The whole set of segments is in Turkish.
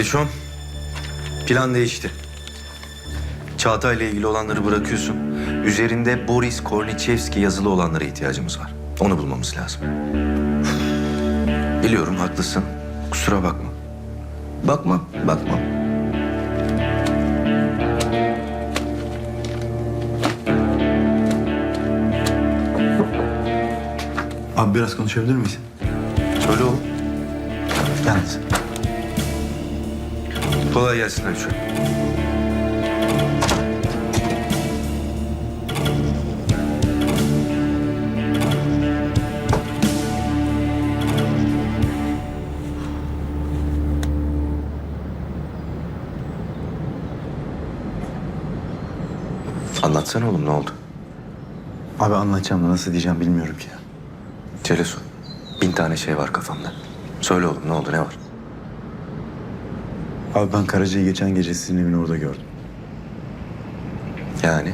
Aliçom, plan değişti. Çağatay'la ilgili olanları bırakıyorsun. Üzerinde Boris Kornichevski yazılı olanlara ihtiyacımız var. Onu bulmamız lazım. Biliyorum haklısın. Kusura bakma. Bakmam, bakmam. Abi biraz konuşabilir miyiz? Söyle oğlum. Yalnız. Kolay gelsin Aliçom. Anlatsana oğlum ne oldu? Abi anlatacağım da nasıl diyeceğim bilmiyorum ki. Celesun, bin tane şey var kafamda. Söyle oğlum ne oldu ne var? Abi ben Karaca'yı geçen gece sizin evin orada gördüm. Yani?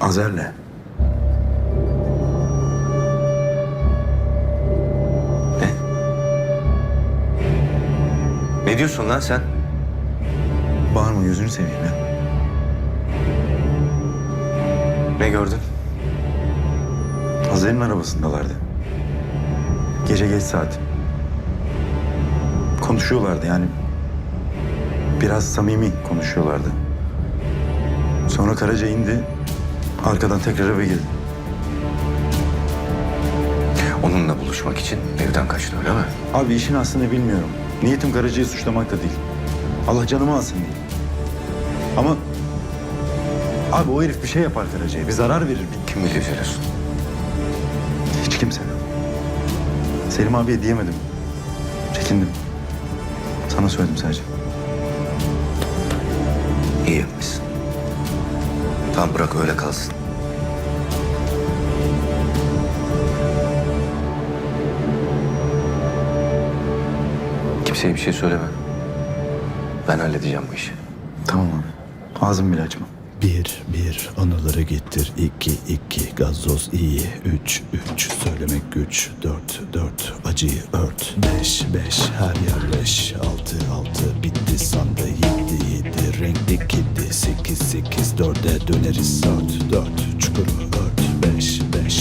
Azer'le. Ne? Ne diyorsun lan sen? Bağırma gözünü seveyim ya. Ne gördün? Azer'in arabasındalardı. Gece geç saat. Konuşuyorlardı yani. Biraz samimi konuşuyorlardı. Sonra Karaca indi. Arkadan tekrar eve girdi. Onunla buluşmak için evden kaçtı öyle mi? Abi işin aslını bilmiyorum. Niyetim Karaca'yı suçlamak da değil. Allah canımı alsın değil. Ama... Abi o herif bir şey yapar Karaca'ya. Bir zarar verir. Bir... Kim biliyor Celesun? Hiç kimse. Selim abiye diyemedim. Çekindim. Sana söyledim sadece. İyi yapmışsın. Tamam bırak öyle kalsın. Kimseye bir şey söyleme. Ben halledeceğim bu işi. Tamam abi. Ağzımı bile açma. Bir, bir, anıları getir. İki, iki, gazoz iyi. Üç, üç, söylemek güç. Dört, dört, acıyı ört. Beş, beş, her yer leş. Altı, altı, bitti sandı. Yedi, yedi, renkli kedi. Sekiz, sekiz, dörde döneriz. Dört, dört, çukuru ört. Beş, beş,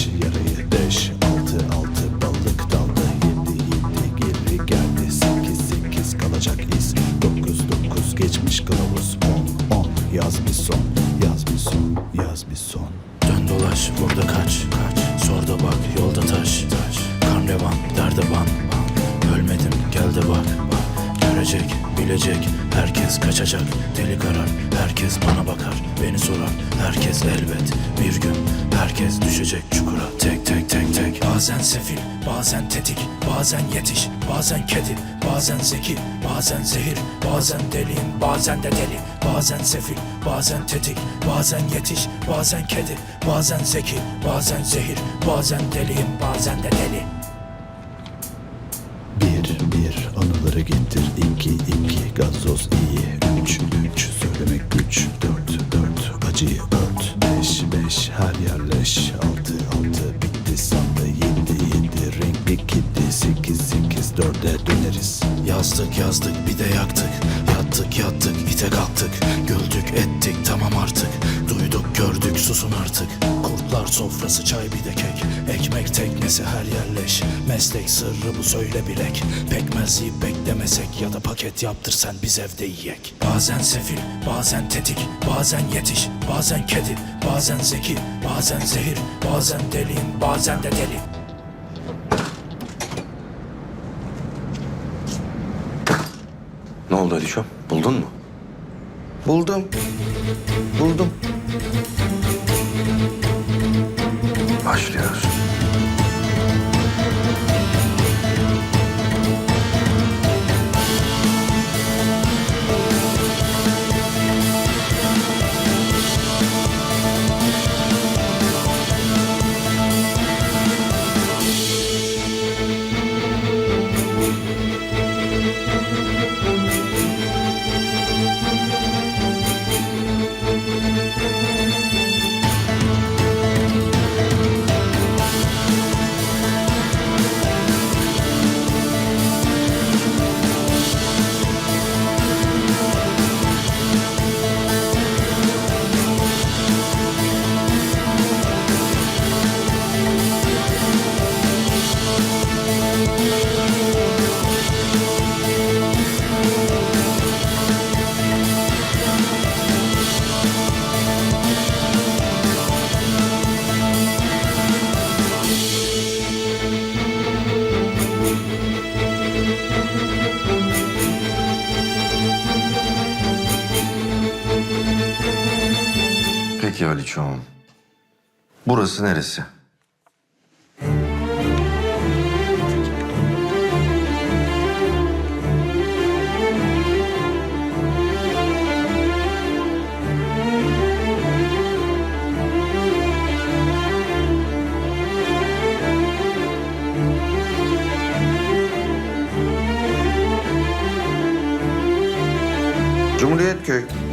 yaz bir son. Dön dolaş burada kaç. Kaç Sor da bak yolda taş. Taş Kan revan derde ban ban Ölmedim gel de bak bak Görecek bilecek herkes kaçacak. Deli karar herkes bana bakar. Beni sorar herkes elbet. Bir gün herkes düşecek çukura. Tek tek tek tek. Bazen sefil bazen tetik Bazen yetiş bazen kedi Bazen zeki bazen zehir Bazen deliyim bazen de deli. Bazen sefil bazen tetik Bazen yetiş bazen kedi Bazen zeki bazen zehir Bazen deliyim bazen de deli bir, anıları getir. İki, iki, gazoz iyi. Üç, üç, söylemek güç. Dört, dört, acıyı ört. Beş, beş, her yer leş. Altı, altı, bitti sandı. Yedi, yedi, renkli kedi. Sekiz, sekiz, dörde döneriz. Yazdık yazdık bir de yaktık Yattık yattık ite kalktık Güldük ettik tamam artık Duyduk gördük susun artık Kurtlar sofrası çay bir de kek Ekmek teknesi her yerleş Meslek sırrı bu söyle bilek Pekmez yiyip beklemesek Ya da paket yaptır sen biz evde yiyek Bazen sefil bazen tetik Bazen yetiş bazen kedi Bazen zeki bazen zehir Bazen deliyim bazen de deli Ne oldu Aliçom? Buldun mu? Buldum. Buldum. Başlıyoruz. Peki Aliçoğum. Burası neresi? Cumhuriyet Köy.